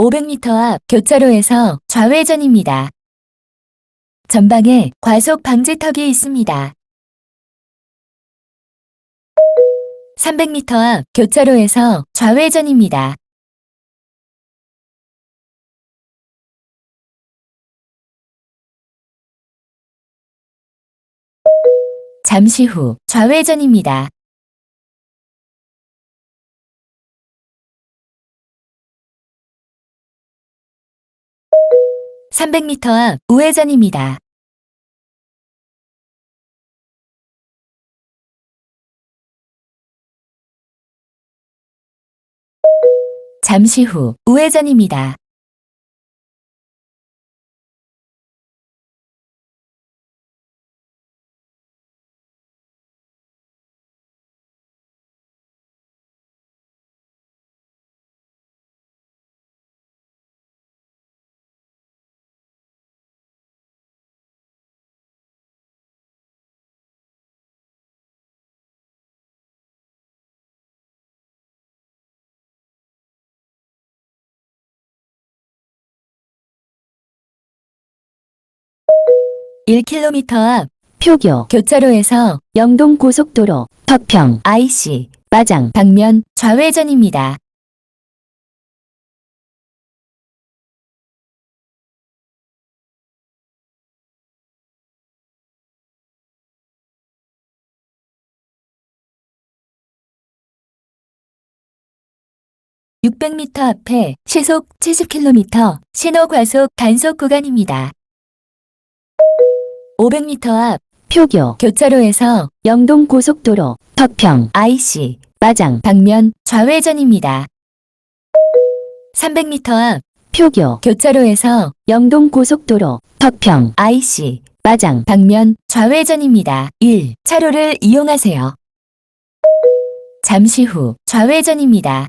500m 앞 교차로에서 좌회전입니다. 전방에 과속 방지턱이 있습니다. 300m 앞 교차로에서 좌회전입니다. 잠시 후 좌회전입니다. (300m) 앞 우회전입니다. 잠시 후 우회전입니다. (1km) 앞 표교 교차로에서 영동 고속도로 서평 IC 마장 방면 좌회전입니다. (600m) 앞에 시속 (70km) 신호 과속 단속 구간입니다. 500m 앞 표교 교차로에서 영동 고속도로 서평 IC 마장 방면 좌회전입니다. 300m 앞 표교 교차로에서 영동 고속도로 서평 IC 마장 방면 좌회전입니다. 1. 차로를 이용하세요. 잠시 후 좌회전입니다.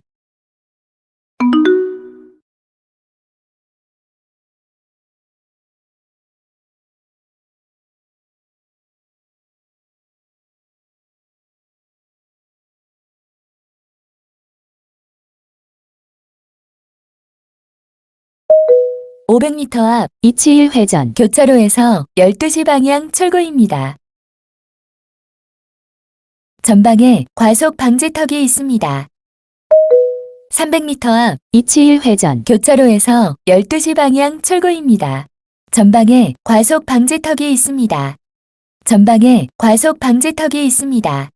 (500m) 앞 이치일 회전 교차로에서 12시 방향 출구입니다. 전방에 과속 방지턱이 있습니다. 300m 앞 이치일 회전 교차로에서 12시 방향 출구입니다. 전방에 과속 방지턱이 있습니다. 전방에 과속 방지턱이 있습니다.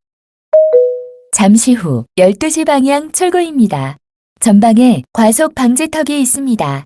잠시 후 12시 방향 출구입니다. 전방에 과속 방지턱이 있습니다.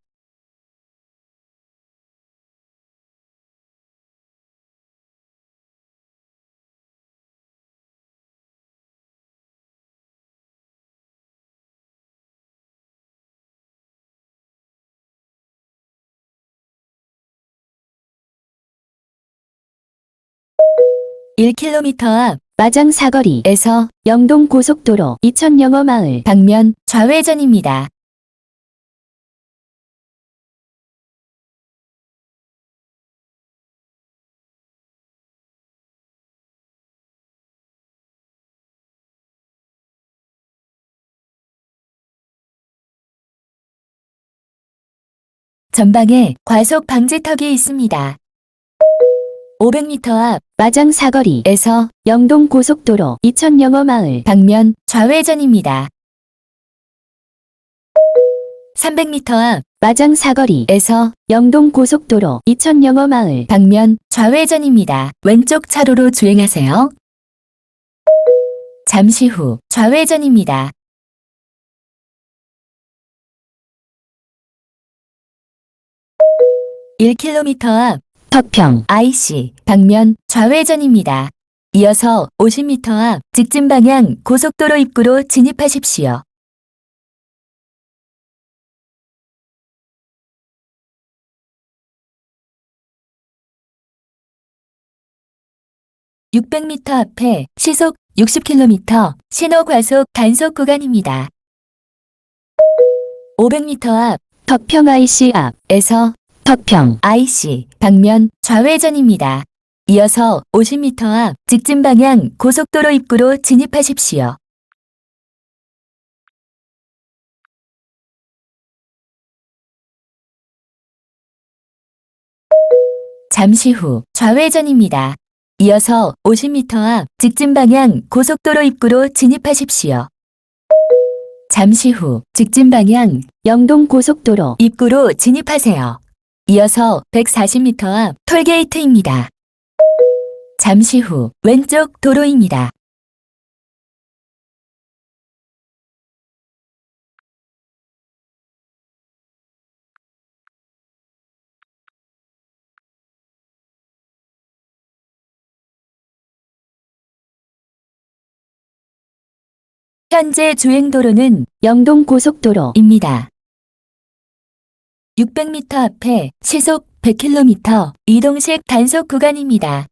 (1km) 앞 마장 사거리에서 영동 고속도로 이천영어 마을 방면 좌회전입니다. 전방에 과속 방지턱이 있습니다. 500m 앞 마장 사거리에서 영동 고속도로 이천영어 마을 방면 좌회전입니다. 300m 앞 마장 사거리에서 영동 고속도로 이천영어 마을 방면 좌회전입니다. 왼쪽 차로로 주행하세요. 잠시 후 좌회전입니다. (1km) 앞 터평, IC 방면 좌회전입니다. 이어서 50m 앞 직진 방향 고속도로 입구로 진입하십시오. (600m) 앞에 시속 60km 신호 과속 단속 구간입니다. (500m) 앞 서평 IC 앞에서 덕평 IC 방면 좌회전입니다. 이어서 50m 앞 직진 방향 고속도로 입구로 진입하십시오. 잠시 후 좌회전입니다. 이어서 50m 앞 직진 방향 고속도로 입구로 진입하십시오. 잠시 후 직진 방향 영동 고속도로 입구로 진입하세요. 이어서 140m 앞 톨게이트입니다. 잠시 후 왼쪽 도로입니다. 현재 주행도로는 영동 고속도로입니다. 600m 앞에 시속 100km 이동식 단속 구간입니다.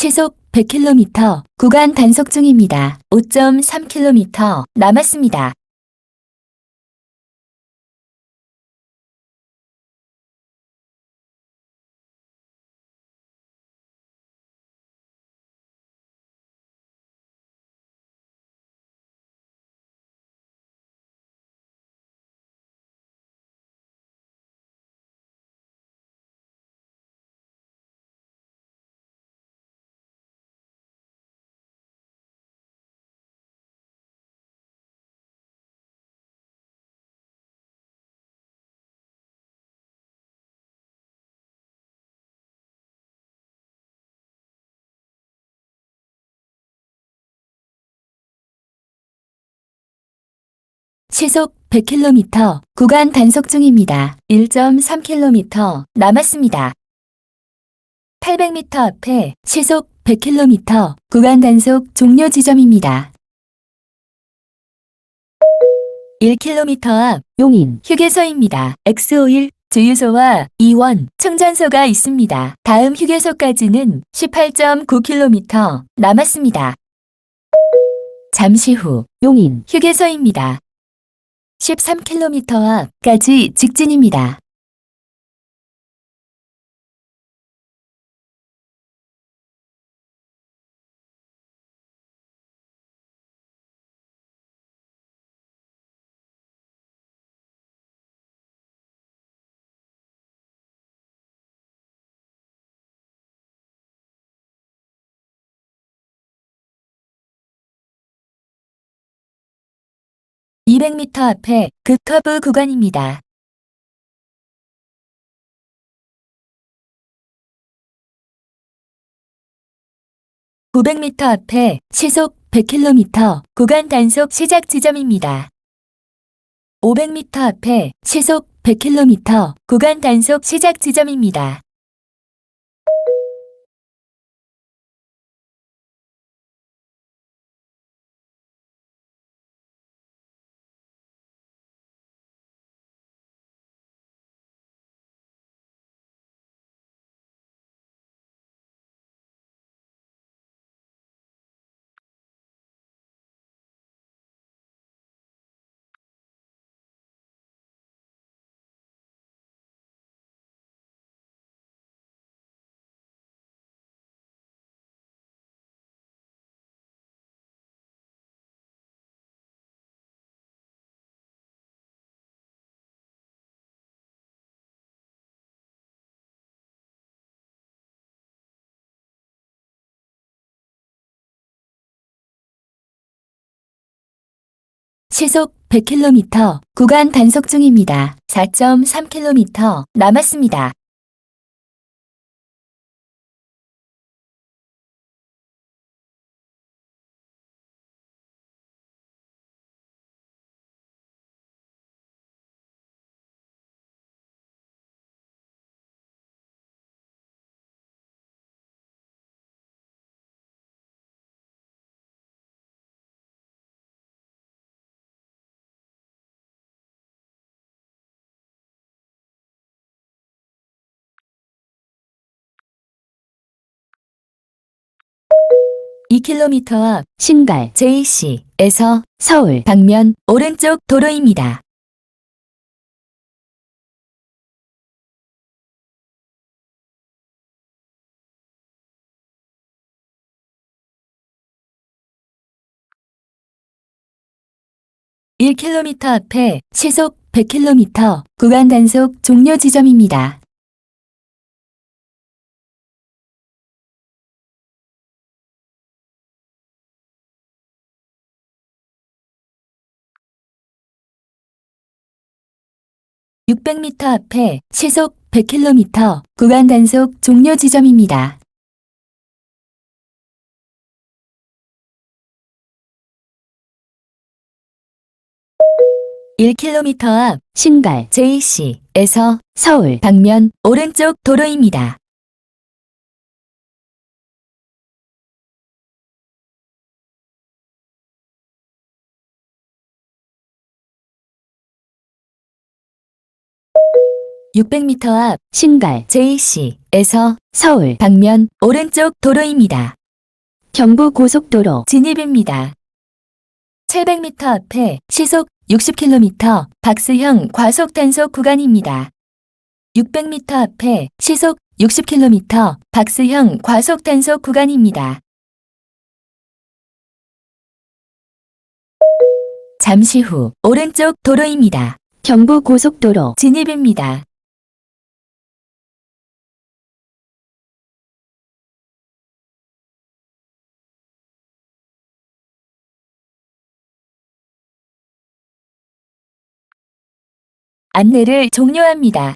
시속 100km 구간 단속 중입니다. 5.3km 남았습니다. 시속 100km 구간 단속 중입니다. 1.3km 남았습니다. 800m 앞에 시속 100km 구간 단속 종료 지점입니다. 1km 앞 용인 휴게소입니다. X51 주유소와 이원 충전소가 있습니다. 다음 휴게소까지는 18.9km 남았습니다. 잠시 후 용인 휴게소입니다. 13km 앞까지 직진입니다. (200m) 앞에 급커브 구간입니다. (900m) 앞에 시속 (100km) 구간 단속 시작 지점입니다. (500m) 앞에 시속 (100km) 구간 단속 시작 지점입니다. 시속 100km 구간 단속 중입니다. 4.3km 남았습니다. 이 k m 앞 신갈 JC에서 서울 방면 오른쪽 도로입니다. (1 k m) 앞에 시속 (100 km) 구간 단속 종료 지점입니다. (600m) 앞에 시속 (100 km) 구간 단속 종료 지점입니다. (1 k m) 앞 신갈 JC에서 서울 방면 오른쪽 도로입니다. (600m) 앞 신갈 JC에서 서울 방면 오른쪽 도로입니다. 경부 고속도로 진입입니다. 700m 앞에 시속 60km 박스형 과속 단속 구간입니다. 600m 앞에 시속 60km 박스형 과속 단속 구간입니다. 잠시 후 오른쪽 도로입니다. 경부 고속도로 진입입니다. 안내를 종료합니다.